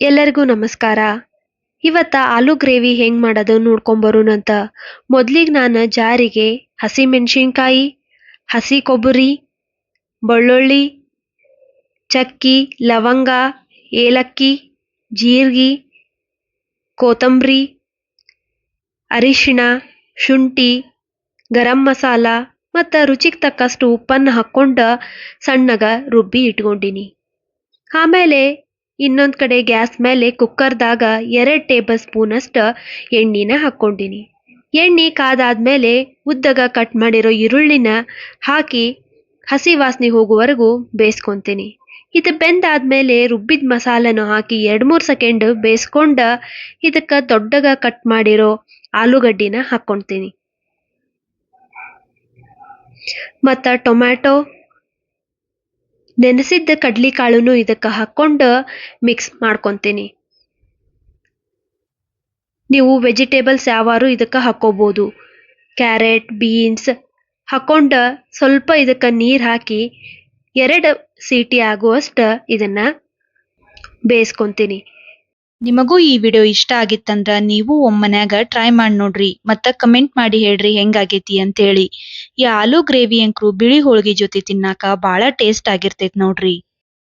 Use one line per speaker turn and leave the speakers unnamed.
ಎಲ್ಲರಿಗೂ ನಮಸ್ಕಾರ. ಇವತ್ತ ಆಲೂ ಗ್ರೇವಿ ಹೆಂಗ್ ಮಾಡೋದು ನೋಡ್ಕೊಂಬರೋಣಂತ ಮೊದ್ಲಿಗೆ ನಾನು ಜಾರಿಗೆ ಹಸಿ ಮೆಣಸಿನ್ಕಾಯಿ, ಹಸಿ ಕೊಬ್ಬರಿ, ಬೆಳ್ಳುಳ್ಳಿ, ಚಕ್ಕಿ, ಲವಂಗ, ಏಲಕ್ಕಿ, ಜೀರಿಗೆ, ಕೊತ್ತಂಬರಿ, ಅರಿಶಿಣ, ಶುಂಠಿ, ಗರಂ ಮಸಾಲ ಮತ್ತು ರುಚಿಗೆ ತಕ್ಕಷ್ಟು ಉಪ್ಪನ್ನು ಹಾಕ್ಕೊಂಡು ಸಣ್ಣಗೆ ರುಬ್ಬಿ ಇಟ್ಕೊಂಡಿನಿ. ಆಮೇಲೆ ಇನ್ನೊಂದು ಕಡೆ ಗ್ಯಾಸ್ ಮೇಲೆ ಕುಕ್ಕರ್ದಾಗ ಎರಡ್ ಟೇಬಲ್ ಸ್ಪೂನ್ ಅಷ್ಟು ಎಣ್ಣೆನ ಹಾಕ್ಕೊಂಡೀನಿ. ಎಣ್ಣೆ ಕಾದಾದ್ಮೇಲೆ ಉದ್ದಗ ಕಟ್ ಮಾಡಿರೋ ಈರುಳ್ಳಿನ ಹಾಕಿ ಹಸಿ ವಾಸನೆ ಹೋಗುವವರೆಗೂ ಬೇಯಿಸ್ಕೊತೀನಿ. ಇದು ಬೆಂದಾದ್ಮೇಲೆ ರುಬ್ಬಿದ ಮಸಾಲೆನ ಹಾಕಿ ಎರಡು ಮೂರು ಸೆಕೆಂಡ್ ಬೇಯಿಸ್ಕೊಂಡ ಇದಕ್ಕೆ ದೊಡ್ಡಗ ಕಟ್ ಮಾಡಿರೋ ಆಲೂಗಡ್ಡಿನ ಹಾಕ್ಕೊತೀನಿ. ಮತ್ತು ಟೊಮ್ಯಾಟೊ ನೆನೆಸಿದ್ದ ಕಡ್ಲಿಕಾಳನ್ನು ಇದಕ್ಕೆ ಹಾಕ್ಕೊಂಡು ಮಿಕ್ಸ್ ಮಾಡ್ಕೊತೀನಿ. ನೀವು ವೆಜಿಟೇಬಲ್ಸ್ ಯಾವಾರು ಇದಕ್ಕೆ ಹಾಕ್ಕೋಬೋದು. ಕ್ಯಾರೆಟ್ ಬೀನ್ಸ್ ಹಾಕ್ಕೊಂಡು ಸ್ವಲ್ಪ ಇದಕ್ಕೆ ನೀರು ಹಾಕಿ ಎರಡು ಸೀಟಿ ಆಗುವಷ್ಟು ಇದನ್ನು ಬೇಯಿಸ್ಕೊತೀನಿ.
ನಿಮಗೂ ಈ ವಿಡಿಯೋ ಇಷ್ಟ ಆಗಿತ್ತಂದ್ರ ನೀವು ಒಮ್ಮನ್ಯಾಗ ಟ್ರೈ ಮಾಡಿ ನೋಡ್ರಿ, ಮತ್ತ ಕಮೆಂಟ್ ಮಾಡಿ ಹೇಳ್ರಿ ಹೆಂಗಾಗೈತಿ ಅಂತೇಳಿ. ಈ ಆಲೂ ಗ್ರೇವಿ ಅಂಕ್ರು ಬಿಳಿ ಹೋಳಿಗೆ ಜೊತೆ ತಿನ್ನಾಕ ಬಾಳ ಟೇಸ್ಟ್ ಆಗಿರ್ತೈತಿ ನೋಡ್ರಿ.